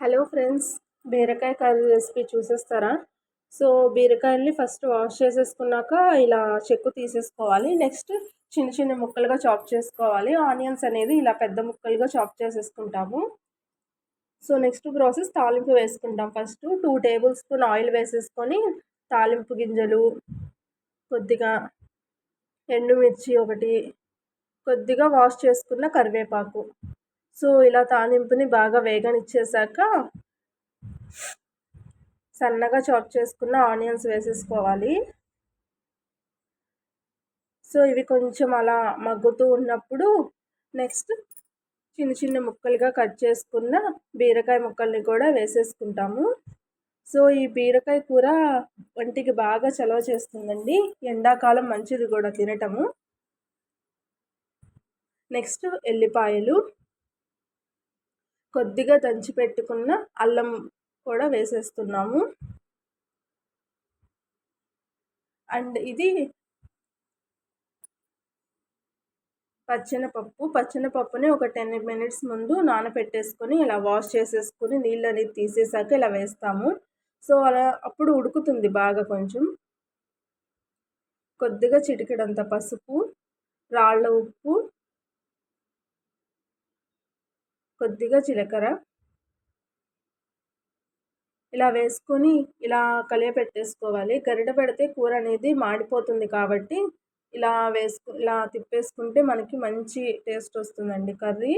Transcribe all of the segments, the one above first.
Hello friends బీరకాయ curry recipe చూసేస్తారా? So బీరకాయల్ని ఫస్ట్ వాష్ చేసేసుకున్నాక ఇలా చెక్కు తీసేసుకోవాలి. నెక్స్ట్ చిన్న చిన్న ముక్కలుగా చాప్ చేసుకోవాలి. ఆనియన్స్ అనేది ఇలా పెద్ద ముక్కలుగా చాప్ చేసేసుకుంటాము. సో నెక్స్ట్ ప్రాసెస్ తాలింపు వేసుకుంటాం. First two tablespoon oil వేసేసుకొని తాలింపు గింజలు కొద్దిగా ఎండుమిర్చి ఒకటి కొద్దిగా వాష్ చేసుకున్న కరివేపాకు. సో ఇలా తాలింపుని బాగా వేగనిచ్చేసాక సన్నగా చాప్ చేసుకున్న ఆనియన్స్ వేసేసుకోవాలి. సో ఇవి కొంచెం అలా మగ్గుతూ ఉన్నప్పుడు నెక్స్ట్ చిన్న చిన్న ముక్కలుగా కట్ చేసుకున్న బీరకాయ ముక్కల్ని కూడా వేసేసుకుంటాము. సో ఈ బీరకాయ కూర వంటికి బాగా చలవ చేస్తుందండి. ఎండాకాలం మంచిది కూడా తినటము. నెక్స్ట్ ఎల్లిపాయలు. కొద్దిగా దంచి పెట్టుకున్న అల్లం కూడా వేసేస్తున్నాము. అండ్ ఇది పచ్చెనపప్పు. పచ్చెనపప్పుని ఒక టెన్ మినిట్స్ ముందు నానబెట్టేసుకొని ఇలా వాష్ చేసేసుకొని నీళ్ళు అనేది తీసేసాక ఇలా వేస్తాము. సో అలా అప్పుడు ఉడుకుతుంది బాగా కొంచెం. కొద్దిగా చిటికెడంత పసుపు రాళ్ళ ఉప్పు కొద్దిగా జీలకర్ర. ఇలా వేసుకొని ఇలా కలియపెట్టేసుకోవాలి గరిట పెడితే కూర అనేది మాడిపోతుంది కాబట్టి ఇలా వేసుకు ఇలా తిప్పేసుకుంటే మనకి మంచి టేస్ట్ వస్తుందండి కర్రీ.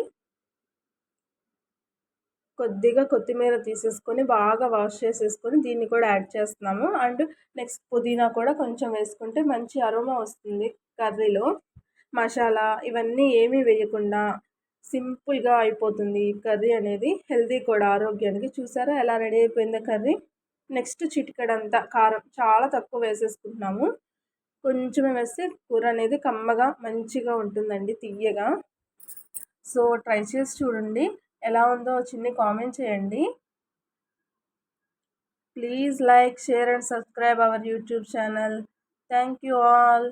కొద్దిగా కొత్తిమీర తీసేసుకొని బాగా వాష్ చేసేసుకొని దీన్ని కూడా యాడ్ చేస్తున్నాము. అండ్ నెక్స్ట్ పుదీనా కూడా కొంచెం వేసుకుంటే మంచి అరోమా వస్తుంది కర్రీలో. మసాలా ఇవన్నీ ఏమీ వేయకుండా సింపుల్గా అయిపోతుంది కర్రీ అనేది. హెల్తీ కూడా ఆరోగ్యానికి. చూసారా ఎలా రెడీ అయిపోయిందో కర్రీ? నెక్స్ట్ చిటికడంతా కారం చాలా తక్కువ వేసేసుకుంటున్నాము. కొంచెమే వేస్తే కూర అనేది కమ్మగా మంచిగా ఉంటుందండి తీయగా సో ట్రై చేసి చూడండి. ఎలా ఉందో చిన్ని కామెంట్ చేయండి. Please like share and subscribe our YouTube channel. Thank you all.